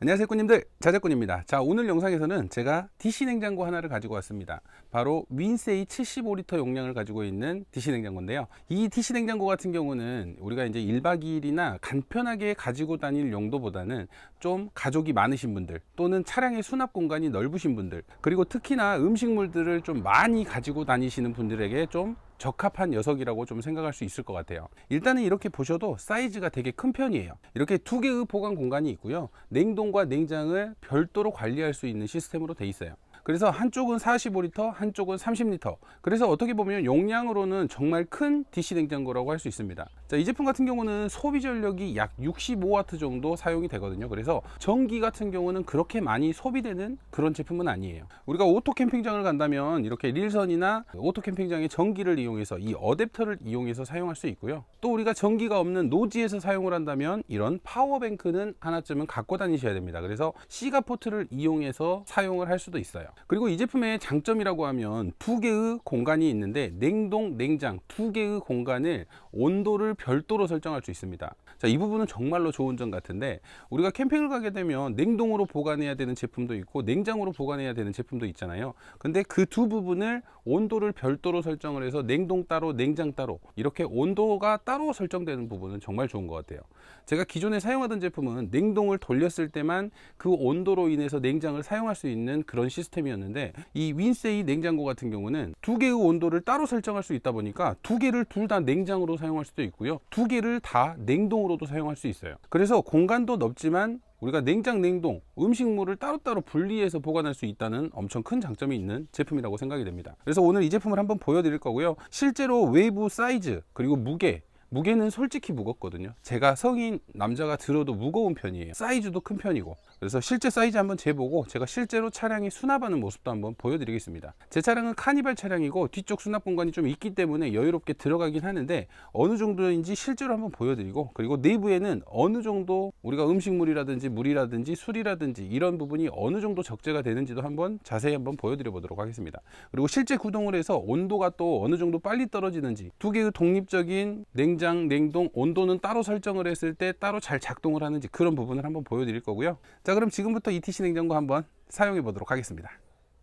안녕하세요 꾸님들. 자작꾼입니다. 자 오늘 영상에서는 제가 DC 냉장고 하나를 가지고 왔습니다. 바로 윈세이 75리터 용량을 가지고 있는 DC 냉장고인데요. 이 DC 냉장고 같은 경우는 우리가 이제 1박 2일이나 간편하게 가지고 다닐 용도보다는 좀 가족이 많으신 분들 또는 차량의 수납 공간이 넓으신 분들 그리고 특히나 음식물들을 좀 많이 가지고 다니시는 분들에게 좀 적합한 녀석이라고 좀 생각할 수 있을 것 같아요. 일단은 이렇게 보셔도 사이즈가 되게 큰 편이에요. 이렇게 두 개의 보관 공간이 있고요. 냉동과 냉장을 별도로 관리할 수 있는 시스템으로 돼 있어요. 그래서 한쪽은 45리터, 한쪽은 30리터. 그래서 어떻게 보면 용량으로는 정말 큰 DC 냉장고라고 할 수 있습니다. 자, 이 제품 같은 경우는 소비 전력이 약 65와트 정도 사용이 되거든요. 그래서 전기 같은 경우는 그렇게 많이 소비되는 그런 제품은 아니에요. 우리가 오토 캠핑장을 간다면 이렇게 릴선이나 오토 캠핑장의 전기를 이용해서 이 어댑터를 이용해서 사용할 수 있고요. 또 우리가 전기가 없는 노지에서 사용을 한다면 이런 파워뱅크는 하나쯤은 갖고 다니셔야 됩니다. 그래서 시가 포트를 이용해서 사용을 할 수도 있어요. 그리고 이 제품의 장점이라고 하면 두 개의 공간이 있는데 냉동, 냉장 두 개의 공간을 온도를 별도로 설정할 수 있습니다. 자, 이 부분은 정말로 좋은 점 같은데 우리가 캠핑을 가게 되면 냉동으로 보관해야 되는 제품도 있고 냉장으로 보관해야 되는 제품도 있잖아요. 근데 그 두 부분을 온도를 별도로 설정을 해서 냉동 따로, 냉장 따로 이렇게 온도가 따로 설정되는 부분은 정말 좋은 것 같아요. 제가 기존에 사용하던 제품은 냉동을 돌렸을 때만 그 온도로 인해서 냉장을 사용할 수 있는 그런 시스템이 었는데 이 윈세이 냉장고 같은 경우는 두 개의 온도를 따로 설정할 수 있다 보니까 두 개를 둘 다 냉장으로 사용할 수도 있고요. 두 개를 다 냉동으로도 사용할 수 있어요. 그래서 공간도 넓지만 우리가 냉장, 냉동, 음식물을 따로따로 분리해서 보관할 수 있다는 엄청 큰 장점이 있는 제품이라고 생각이 됩니다. 그래서 오늘 이 제품을 한번 보여드릴 거고요. 실제로 외부 사이즈, 그리고 무게, 무게는 솔직히 무겁거든요. 제가 성인 남자가 들어도 무거운 편이에요. 사이즈도 큰 편이고. 그래서 실제 사이즈 한번 재보고 제가 실제로 차량이 수납하는 모습도 한번 보여드리겠습니다. 제 차량은 카니발 차량이고 뒤쪽 수납 공간이 좀 있기 때문에 여유롭게 들어가긴 하는데 어느 정도인지 실제로 한번 보여드리고 그리고 내부에는 어느 정도 우리가 음식물이라든지 물이라든지 술이라든지 이런 부분이 어느 정도 적재가 되는지도 한번 자세히 한번 보여드려 보도록 하겠습니다. 그리고 실제 구동을 해서 온도가 또 어느 정도 빨리 떨어지는지 두 개의 독립적인 냉장, 냉동 온도는 따로 설정을 했을 때 따로 잘 작동을 하는지 그런 부분을 한번 보여드릴 거고요. 자 그럼 지금부터 ETC 냉장고 한번 사용해 보도록 하겠습니다.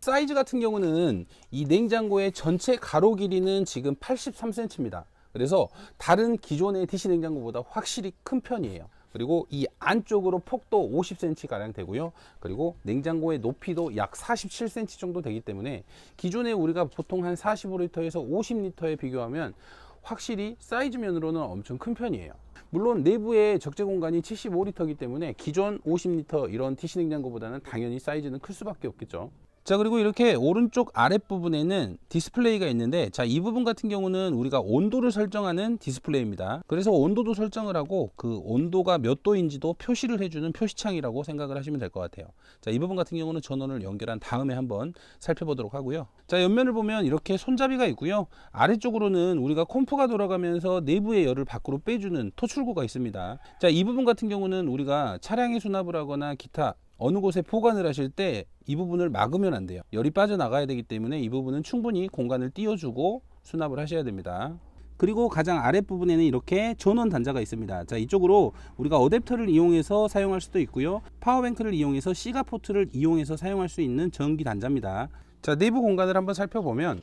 사이즈 같은 경우는 이 냉장고의 전체 가로 길이는 지금 83cm입니다. 그래서 다른 기존의 DC 냉장고보다 확실히 큰 편이에요. 그리고 이 안쪽으로 폭도 50cm 가량 되고요. 그리고 냉장고의 높이도 약 47cm 정도 되기 때문에 기존에 우리가 보통 한 45리터에서 50리터에 비교하면 확실히 사이즈 면으로는 엄청 큰 편이에요. 물론 내부의 적재 공간이 75리터이기 때문에 기존 50리터 이런 TC 냉장고보다는 당연히 사이즈는 클 수밖에 없겠죠. 자 그리고 이렇게 오른쪽 아랫부분에는 디스플레이가 있는데 자 이 부분 같은 경우는 우리가 온도를 설정하는 디스플레이입니다. 그래서 온도도 설정을 하고 그 온도가 몇 도인지도 표시를 해주는 표시창이라고 생각을 하시면 될 것 같아요. 자 이 부분 같은 경우는 전원을 연결한 다음에 한번 살펴보도록 하고요. 자 옆면을 보면 이렇게 손잡이가 있고요. 아래쪽으로는 우리가 콤프가 돌아가면서 내부의 열을 밖으로 빼주는 토출구가 있습니다. 자 이 부분 같은 경우는 우리가 차량에 수납을 하거나 기타 어느 곳에 보관을 하실 때 이 부분을 막으면 안 돼요. 열이 빠져나가야 되기 때문에 이 부분은 충분히 공간을 띄워주고 수납을 하셔야 됩니다. 그리고 가장 아랫부분에는 이렇게 전원 단자가 있습니다. 자, 이쪽으로 우리가 어댑터를 이용해서 사용할 수도 있고요. 파워뱅크를 이용해서 시가 포트를 이용해서 사용할 수 있는 전기 단자입니다. 자, 내부 공간을 한번 살펴보면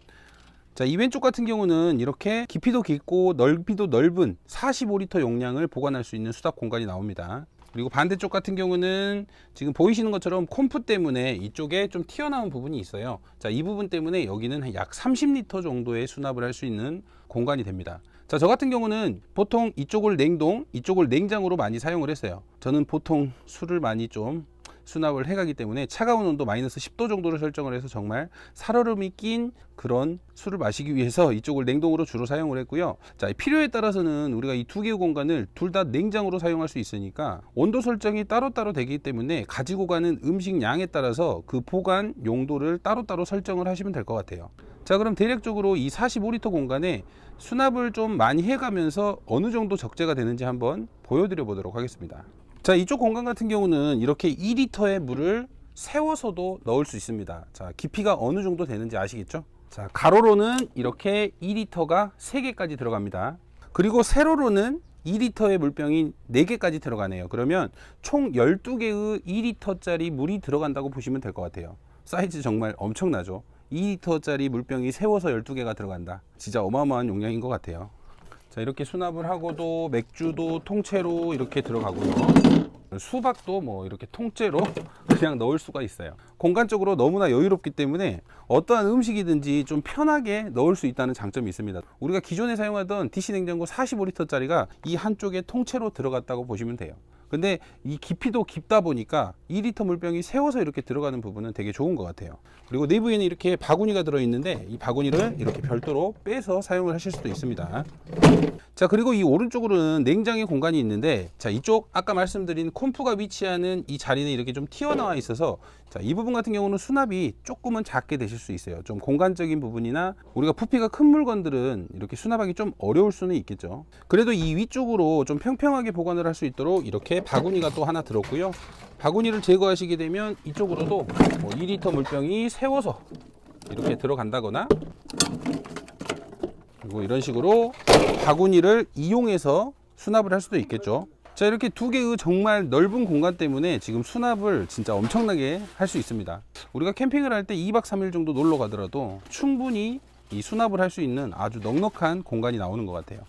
자, 이 왼쪽 같은 경우는 이렇게 깊이도 깊고 넓이도 넓은 45리터 용량을 보관할 수 있는 수납 공간이 나옵니다. 그리고 반대쪽 같은 경우는 지금 보이시는 것처럼 콤프 때문에 이쪽에 좀 튀어나온 부분이 있어요. 자, 이 부분 때문에 여기는 약 30리터 정도의 수납을 할 수 있는 공간이 됩니다. 자, 저 같은 경우는 보통 이쪽을 냉동, 이쪽을 냉장으로 많이 사용을 했어요. 저는 보통 술을 많이 좀 수납을 해가기 때문에 차가운 온도 마이너스 10도 정도를 설정을 해서 정말 살얼음이 낀 그런 술을 마시기 위해서 이쪽을 냉동으로 주로 사용을 했고요. 자, 필요에 따라서는 우리가 이 두 개의 공간을 둘 다 냉장으로 사용할 수 있으니까 온도 설정이 따로따로 되기 때문에 가지고 가는 음식 양에 따라서 그 보관 용도를 따로따로 설정을 하시면 될 것 같아요. 자, 그럼 대략적으로 이 45리터 공간에 수납을 좀 많이 해가면서 어느 정도 적재가 되는지 한번 보여드려 보도록 하겠습니다. 자, 이쪽 공간 같은 경우는 이렇게 2리터의 물을 세워서도 넣을 수 있습니다. 자, 깊이가 어느 정도 되는지 아시겠죠? 자, 가로로는 이렇게 2리터가 3개까지 들어갑니다. 그리고 세로로는 2리터의 물병이 4개까지 들어가네요. 그러면 총 12개의 2리터짜리 물이 들어간다고 보시면 될 것 같아요. 사이즈 정말 엄청나죠. 2리터짜리 물병이 세워서 12개가 들어간다. 진짜 어마어마한 용량인 것 같아요. 자, 이렇게 수납을 하고도 맥주도 통째로 이렇게 들어가고요. 수박도 뭐 이렇게 통째로 그냥 넣을 수가 있어요. 공간적으로 너무나 여유롭기 때문에 어떠한 음식이든지 좀 편하게 넣을 수 있다는 장점이 있습니다. 우리가 기존에 사용하던 DC 냉장고 45리터짜리가 이 한쪽에 통째로 들어갔다고 보시면 돼요. 근데 이 깊이도 깊다 보니까 2리터 물병이 세워서 이렇게 들어가는 부분은 되게 좋은 것 같아요. 그리고 내부에는 이렇게 바구니가 들어있는데 이 바구니를 이렇게 별도로 빼서 사용을 하실 수도 있습니다. 자 그리고 이 오른쪽으로는 냉장의 공간이 있는데 자 이쪽 아까 말씀드린 콤프가 위치하는 이 자리는 이렇게 좀 튀어나와 있어서 자 이 부분 같은 경우는 수납이 조금은 작게 되실 수 있어요. 좀 공간적인 부분이나 우리가 부피가 큰 물건들은 이렇게 수납하기 좀 어려울 수는 있겠죠. 그래도 이 위쪽으로 좀 평평하게 보관을 할 수 있도록 이렇게 바구니가 또 하나 들었고요. 바구니를 제거하시게 되면 이쪽으로도 뭐 2리터 물병이 세워서 이렇게 들어간다거나 그리고 이런 식으로 바구니를 이용해서 수납을 할 수도 있겠죠. 자, 이렇게 두 개의 정말 넓은 공간 때문에 지금 수납을 진짜 엄청나게 할 수 있습니다. 우리가 캠핑을 할 때 2박 3일 정도 놀러 가더라도 충분히 이 수납을 할 수 있는 아주 넉넉한 공간이 나오는 것 같아요.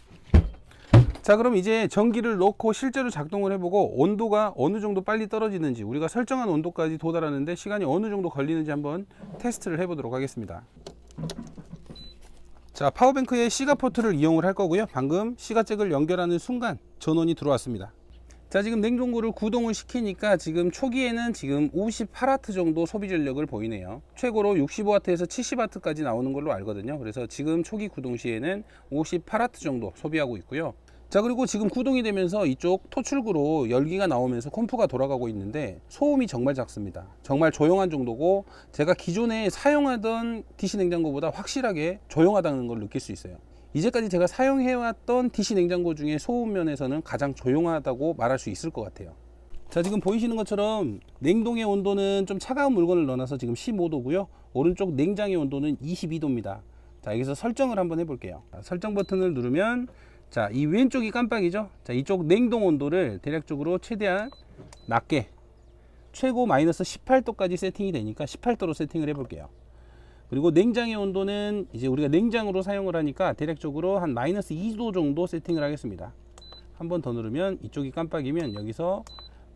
자, 그럼 이제 전기를 넣고 실제로 작동을 해보고 온도가 어느 정도 빨리 떨어지는지 우리가 설정한 온도까지 도달하는데 시간이 어느 정도 걸리는지 한번 테스트를 해보도록 하겠습니다. 자 파워뱅크의 시가 포트를 이용을 할 거고요. 방금 시가잭을 연결하는 순간 전원이 들어왔습니다. 자 지금 냉동고를 구동을 시키니까 지금 초기에는 지금 58W 정도 소비 전력을 보이네요. 최고로 65W에서 70W까지 나오는 걸로 알거든요. 그래서 지금 초기 구동 시에는 58W 정도 소비하고 있고요 자 그리고 지금 구동이 되면서 이쪽 토출구로 열기가 나오면서 콤프가 돌아가고 있는데 소음이 정말 작습니다. 정말 조용한 정도고 제가 기존에 사용하던 DC 냉장고보다 확실하게 조용하다는 걸 느낄 수 있어요. 이제까지 제가 사용해왔던 DC 냉장고 중에 소음 면에서는 가장 조용하다고 말할 수 있을 것 같아요. 자 지금 보이시는 것처럼 냉동의 온도는 좀 차가운 물건을 넣어놔서 지금 15도고요. 오른쪽 냉장의 온도는 22도입니다. 자 여기서 설정을 한번 해볼게요. 자, 설정 버튼을 누르면 자, 이 왼쪽이 깜빡이죠? 자, 이쪽 냉동 온도를 대략적으로 최대한 낮게 최고 마이너스 18도까지 세팅이 되니까 18도로 세팅을 해 볼게요. 그리고 냉장의 온도는 이제 우리가 냉장으로 사용을 하니까 대략적으로 한 마이너스 2도 정도 세팅을 하겠습니다. 한 번 더 누르면 이쪽이 깜빡이면 여기서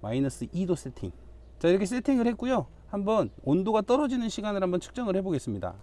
마이너스 2도 세팅. 자, 이렇게 세팅을 했고요. 한번 온도가 떨어지는 시간을 한번 측정을 해 보겠습니다.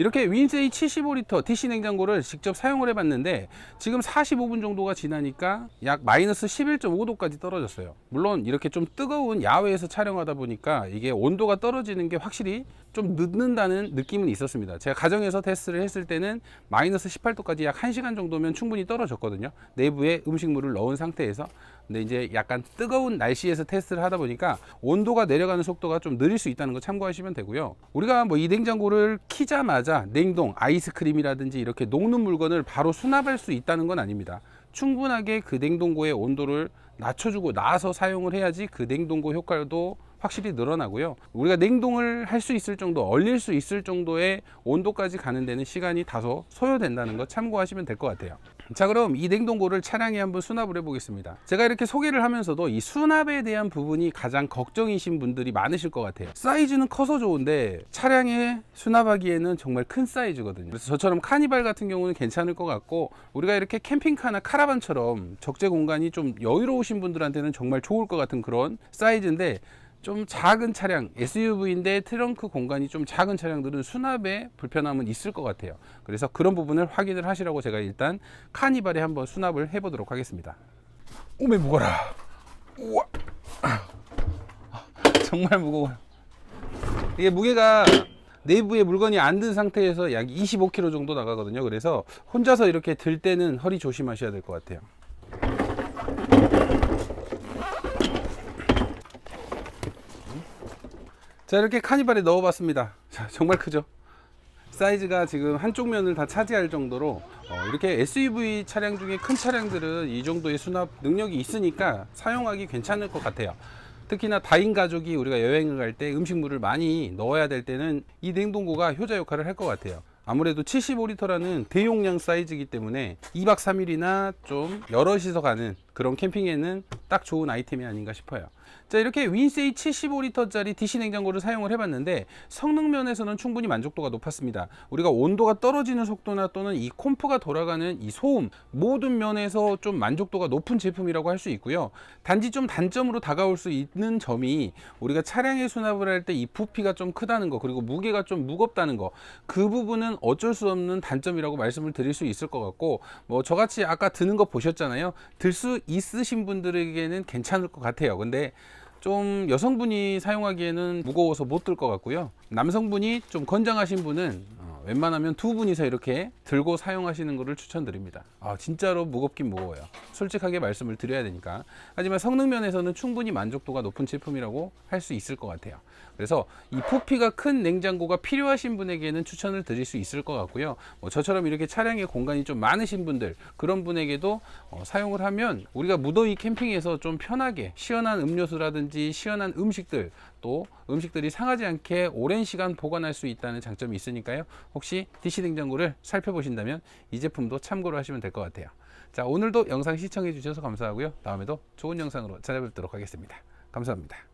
이렇게 윈세이 75리터 DC 냉장고를 직접 사용을 해봤는데 지금 45분 정도가 지나니까 약 마이너스 11.5도까지 떨어졌어요. 물론 이렇게 좀 뜨거운 야외에서 촬영하다 보니까 이게 온도가 떨어지는 게 확실히 좀 늦는다는 느낌은 있었습니다. 제가 가정에서 테스트를 했을 때는 마이너스 18도까지 약 1시간 정도면 충분히 떨어졌거든요. 내부에 음식물을 넣은 상태에서. 근데 이제 약간 뜨거운 날씨에서 테스트를 하다 보니까 온도가 내려가는 속도가 좀 느릴 수 있다는 거 참고하시면 되고요. 우리가 뭐 이 냉장고를 키자마자 냉동, 아이스크림이라든지 이렇게 녹는 물건을 바로 수납할 수 있다는 건 아닙니다. 충분하게 그 냉동고의 온도를 낮춰주고 나서 사용을 해야지 그 냉동고 효과도 확실히 늘어나고요. 우리가 냉동을 할 수 있을 정도, 얼릴 수 있을 정도의 온도까지 가는 데는 시간이 다소 소요된다는 거 참고하시면 될 것 같아요. 자, 그럼 이 냉동고를 차량에 한번 수납을 해 보겠습니다. 제가 이렇게 소개를 하면서도 이 수납에 대한 부분이 가장 걱정이신 분들이 많으실 것 같아요. 사이즈는 커서 좋은데 차량에 수납하기에는 정말 큰 사이즈거든요. 그래서 저처럼 카니발 같은 경우는 괜찮을 것 같고 우리가 이렇게 캠핑카나 카라반처럼 적재 공간이 좀 여유로우신 분들한테는 정말 좋을 것 같은 그런 사이즈인데 좀 작은 차량 SUV인데 트렁크 공간이 좀 작은 차량들은 수납에 불편함은 있을 것 같아요. 그래서 그런 부분을 확인을 하시라고 제가 일단 카니발에 한번 수납을 해 보도록 하겠습니다. 오메 무거라. 우와. 정말 무거워요 이게 무게가 내부에 물건이 안 든 상태에서 약 25kg 정도 나가거든요. 그래서 혼자서 이렇게 들 때는 허리 조심하셔야 될 것 같아요 자 이렇게 카니발에 넣어봤습니다. 자 정말 크죠? 사이즈가 지금 한쪽 면을 다 차지할 정도로 어, 이렇게 SUV 차량 중에 큰 차량들은 이 정도의 수납 능력이 있으니까 사용하기 괜찮을 것 같아요. 특히나 다인 가족이 우리가 여행을 갈 때 음식물을 많이 넣어야 될 때는 이 냉동고가 효자 역할을 할 것 같아요. 아무래도 75리터라는 대용량 사이즈이기 때문에 2박 3일이나 좀 여럿이서 가는 그런 캠핑에는 딱 좋은 아이템이 아닌가 싶어요. 자, 이렇게 윈세이 75리터짜리 DC 냉장고를 사용을 해봤는데 성능 면에서는 충분히 만족도가 높았습니다. 우리가 온도가 떨어지는 속도나 또는 이 콤프가 돌아가는 이 소음 모든 면에서 좀 만족도가 높은 제품이라고 할 수 있고요. 단지 좀 단점으로 다가올 수 있는 점이 우리가 차량에 수납을 할 때 이 부피가 좀 크다는 거 그리고 무게가 좀 무겁다는 거 그 부분은 어쩔 수 없는 단점이라고 말씀을 드릴 수 있을 것 같고 뭐 저같이 아까 드는 거 보셨잖아요. 들수 있으신 분들에게는 괜찮을 것 같아요. 근데 좀 여성분이 사용하기에는 무거워서 못 들 것 같고요. 남성분이 좀 건장하신 분은 어, 웬만하면 두 분이서 이렇게 들고 사용하시는 것을 추천드립니다. 아, 진짜로 무겁긴 무거워요. 솔직하게 말씀을 드려야 되니까. 하지만 성능 면에서는 충분히 만족도가 높은 제품이라고 할 수 있을 것 같아요. 그래서 이 부피가 큰 냉장고가 필요하신 분에게는 추천을 드릴 수 있을 것 같고요. 뭐 저처럼 이렇게 차량에 공간이 좀 많으신 분들 그런 분에게도 어, 사용을 하면 우리가 무더위 캠핑에서 좀 편하게 시원한 음료수라든지 시원한 음식들 또 음식들이 상하지 않게 오랜 시간 보관할 수 있다는 장점이 있으니까요. 혹시 DC 냉장고를 살펴보신다면 이 제품도 참고로 하시면 될 것 같아요. 자 오늘도 영상 시청해 주셔서 감사하고요. 다음에도 좋은 영상으로 찾아뵙도록 하겠습니다. 감사합니다.